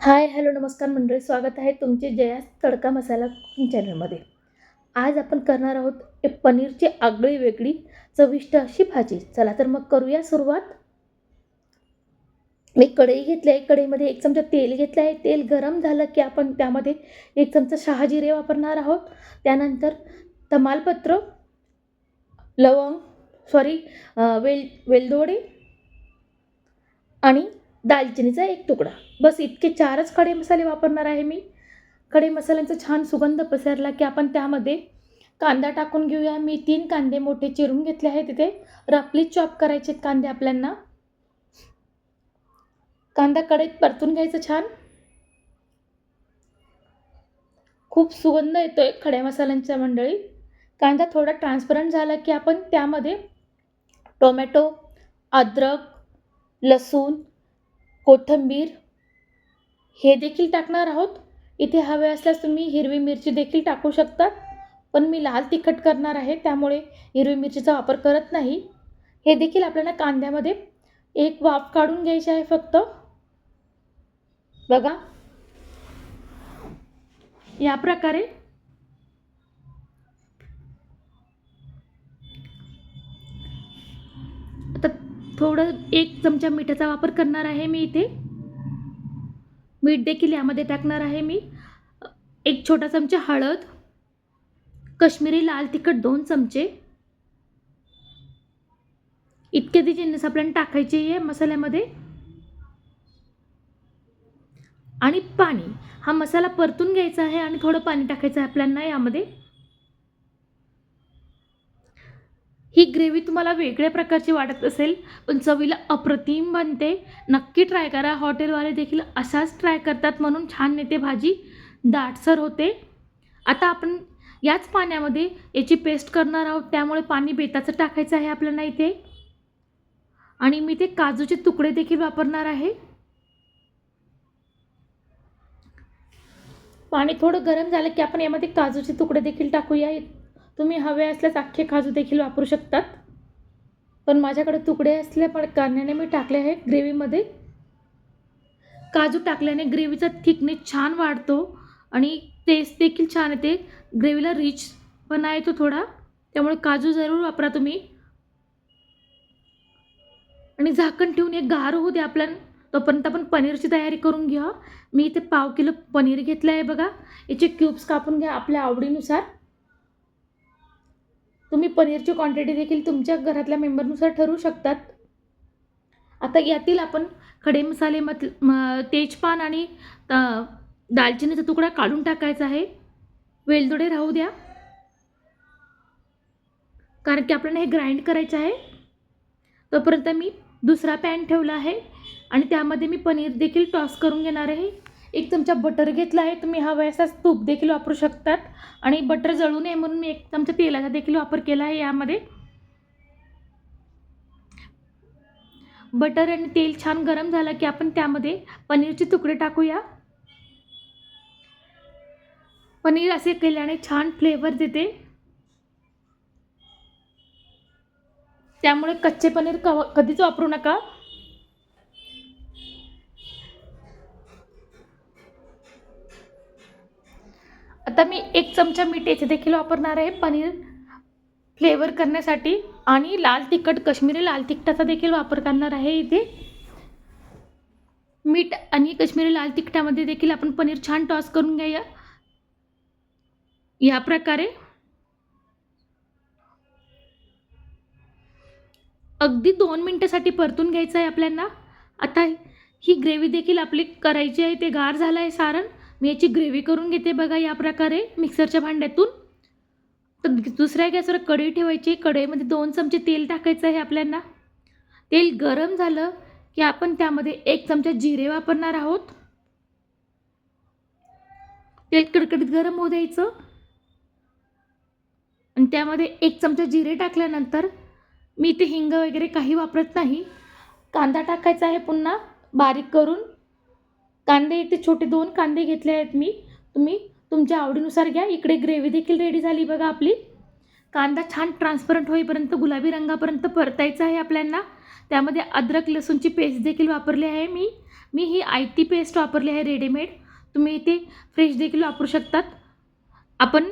Hi hello नमस्कार मंडळी. स्वागत आहे तुमचे जयास तडका मसाला चॅनलमध्ये आज आपण करणार आहोत पनीरची आगळी वेगळी चविष्ट अशी भाजी. चला तर मग करूया सुरुवात. मी कढई घेतली आहे. कढईमध्ये एक चमचा तेल घेतलं आहे. तेल गरम झालं की आपण त्यामध्ये एक चमचा शहाजिरे वापरणार आहोत. त्यानंतर तमालपत्र लवंग सॉरी वेल वेलदोडे आणि दालचिनीचा एक तुकडा. बस इतके चारच खडे मसाले वापरणार आहे मी. खडे मसाल्यांचा छान सुगंध पसरला की आपण त्यामध्ये कांदा टाकून घेऊया. मी तीन कांदे मोठे चिरून घेतले आहेत तिथे रफली चॉप करायचे कांदे आपल्यांना. कांदा कढईत परतून घ्यायचं छान. खूप सुगंध येतोय खड्या मसाल्यांच्या मंडळी. कांदा थोडा ट्रान्सपरंट झाला की आपण त्यामध्ये टोमॅटो अद्रक लसूण कोथिंबीर हे देखील टाकणार आहोत. इथे हवे असल्यास तुम्ही हिरवी मिरची देखील टाकू शकतात. पण मी लाल तिखट करणार आहे त्यामुळे हिरवी मिरचीचा वापर करत नाही. हे देखील आपल्याला कांद्यामध्ये एक वाफ काढून घ्यायची आहे फक्त. बघा. या प्रकारे आता थोडं एक चमचा मिठाचा वापर करणार आहे मी इथे. मीठ देखील यामध्ये टाकणार आहे मी. एक छोटा चमचा हळद कश्मीरी लाल तिखट दोन चमचे. इतके ती जिन्नस आपल्याला टाकायची आहे मसाल्यामध्ये. आणि पाणी हा मसाला परतून घ्यायचा आहे आणि थोडं पाणी टाकायचं आहे आपल्याला यामध्ये. ही ग्रेव्ही तुम्हाला वेगळ्या प्रकारची वाटत असेल पण चवीला अप्रतिम बनते. नक्की ट्राय करा. हॉटेलवाले देखील असाच ट्राय करतात म्हणून छान येते भाजी. दाटसर होते. आता आपण याच पाण्यामध्ये याची पेस्ट करणार आहोत. त्यामुळे पाणी बेताचं टाकायचं आहे आपल्याला इथे. आणि मी ते काजूचे तुकडे देखील वापरणार आहे. पाणी थोडं गरम झालं की आपण यामध्ये काजूचे तुकडे देखील टाकूया. तुम्ही हवे असल्यास अख्खे काजू देखील वापरू शकतात. पण माझ्याकडे तुकडे असल्या पण कारणाने मी टाकले आहे ग्रेव्हीमध्ये. काजू टाकल्याने ग्रेव्हीचा थिकनेस छान वाढतो आणि टेस्ट देखील छान येते. ग्रेव्हीला रिच पण आहे तो थोडा. त्यामुळे काजू जरूर वापरा तुम्ही. आणि झाकण ठेवून एक गार होऊ दे आपल्या तोपर्यंत आपण पनीरची तयारी करून घ्या. मी इथे पाव किलो पनीर घेतलं आहे बघा. याचे क्यूब्स कापून घ्या आपल्या आवडीनुसार. तुम्ही पनीरची क्वांटिटी देखील तुमच्या घरातल्या मेंबरनुसार ठरवू शकतात. आता यातील आपण खडे मसाले मत तेजपान आणि दालचिनीचा तुकडा काढून टाकायचा आहे. वेलदोडे राहू द्या. कारण की आपल्याला हे ग्राइंड करायचं आहे. तोपर्यंत मी दुसरा पॅन ठेवला आहे. आणि त्यामध्ये मी पनीर देखील टॉस करून घेणार आहे. एक चमचा बटर घेतला आहे. तुम्ही हवं असाच तूप देखील वापरू शकतात. आणि बटर जळू नये म्हणून मी एक चमचा तेलाचा देखील वापर केला आहे यामध्ये. बटर आणि तेल छान गरम झालं की आपण त्यामध्ये पनीरचे तुकडे टाकूया. पनीर असे केल्याने छान फ्लेवर देते. त्यामुळे कच्चे पनीर कव कधीच वापरू नका. आता मी एक चमचा मीठ याचे देखील वापरणार आहे. पनीर फ्लेवर करण्यासाठी. आणि लाल तिखट कश्मीरी लाल तिखटाचा देखील वापर करणार आहे इथे. मीठ आणि कश्मीरी लाल तिखटामध्ये देखील आपण पनीर छान टॉस करून घ्या या प्रकारे. अगदी दोन मिनटासाठी परतून घ्यायचं आहे आपल्याला. आता ही ग्रेव्ही देखील आपली करायची आहे. ते गार झालं आहे सारण. मी याची ग्रेव्ही करून घेते बघा या प्रकारे मिक्सरच्या भांड्यातून. तर दुसऱ्या गॅसवर कढई ठेवायची. कढईमध्ये दोन चमचे तेल टाकायचं आहे आपल्याला तेल गरम झालं की आपण त्यामध्ये एक चमचा जिरे वापरणार आहोत. तेल कडकडीत गरम होऊ द्यायचं. आणि त्यामध्ये एक चमचा जिरे टाकल्यानंतर मी इथे हिंग वगैरे काही वापरत नाही. कांदा टाकायचा आहे पुन्हा बारीक करून. कांदे इथे छोटे दोन कांदे घेतले आहेत मी. तुम्ही तुमच्या आवडीनुसार घ्या. इकडे ग्रेव्ही देखील रेडी झाली बघा आपली. कांदा छान ट्रान्सपरंट होईपर्यंत गुलाबी रंगापर्यंत परतायचा आहे आपल्यांना. त्यामध्ये अद्रक लसूणची पेस्ट देखील वापरली आहे मी. मी ही आय टी पेस्ट वापरली आहे रेडीमेड तुम्ही इथे फ्रेश देखील वापरू शकतात. आपण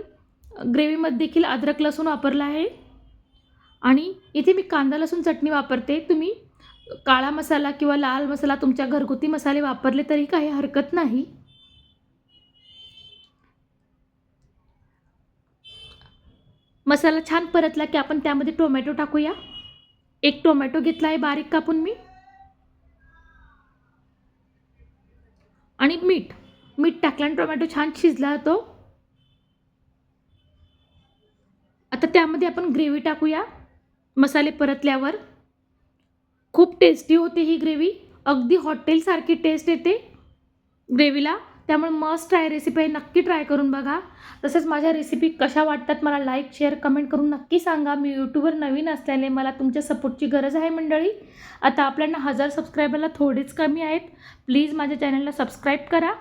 ग्रेव्हीमध्ये देखील अद्रक लसूण वापरला आहे. आणि इथे मी कांदा लसूण चटणी वापरते. तुम्ही काळा मसाला किंवा लाल मसाला तुमच्या घरगुती मसाले वापरले तरी काही हरकत नाही. मसाला छान परतला की आपण त्यामध्ये टोमॅटो टाकूया. एक टोमॅटो घेतला आहे बारीक कापून मी. आणि मीठ मीठ टाकल्याने टोमॅटो छान शिजला जातो. आता त्यामध्ये आपण ग्रेव्ही टाकूया. मसाले परतल्यावर खूप टेस्टी होते ही ग्रेव्ही अगदी हॉटेलसारखी टेस्ट येते ग्रेव्हीला त्यामुळे मस्ट ट्राय रेसिपी आहे. नक्की ट्राय करून बघा. तसंच माझ्या रेसिपी कशा वाटतात मला लाईक शेअर कमेंट करून नक्की सांगा. मी यूट्यूबवर नवीन असल्याने मला तुमच्या सपोर्टची गरज आहे मंडळी. आता आपल्याला हजार सबस्क्रायबरला थोडेच कमी आहेत. प्लीज माझ्या चॅनलला सबस्क्राईब करा.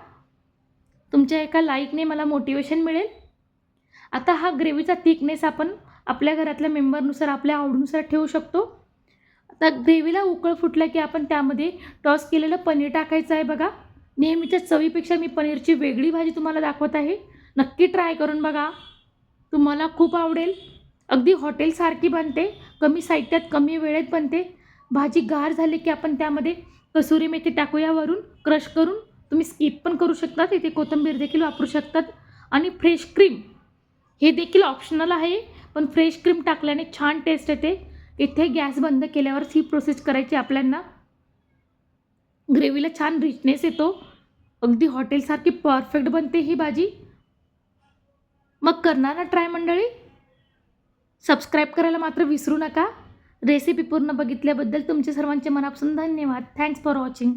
तुमच्या एका लाईकने मला मोटिवेशन मिळेल. आता हा ग्रेव्हीचा थिकनेस आपण आपल्या घरातल्या मेंबरनुसार आपल्या आवडीनुसार ठेवू शकतो. आता ग्रेव्हीला उकळ फुटलं की आपण त्यामध्ये टॉस केलेलं पनीर टाकायचं आहे बघा. नेहमीच्या चवीपेक्षा मी पनीरची वेगळी भाजी तुम्हाला दाखवत आहे. नक्की ट्राय करून बघा. तुम्हाला खूप आवडेल. अगदी हॉटेलसारखी बनते. कमी साहित्यात कमी वेळेत बनते. भाजी गार झाली की आपण त्यामध्ये कसुरी मेथी टाकूया वरून. क्रश करून तुम्ही स्किप पण करू शकतात. इथे कोथिंबीर देखील वापरू शकतात. आणि फ्रेश क्रीम हे देखील ऑप्शनल आहे. पण फ्रेश क्रीम टाकल्याने छान टेस्ट येते. इथे गॅस बंद केल्यावरच ही प्रोसेस करायची आपल्यांना. ग्रेव्हीला छान रिचनेस येतो. अगदी हॉटेलसारखी परफेक्ट बनते ही भाजी. मग करणार ना ट्राय मंडळी? सबस्क्राईब करायला मात्र विसरू नका. रेसिपी पूर्ण बघितल्याबद्दल तुमचे सर्वांचे मनापासून धन्यवाद. Thanks for watching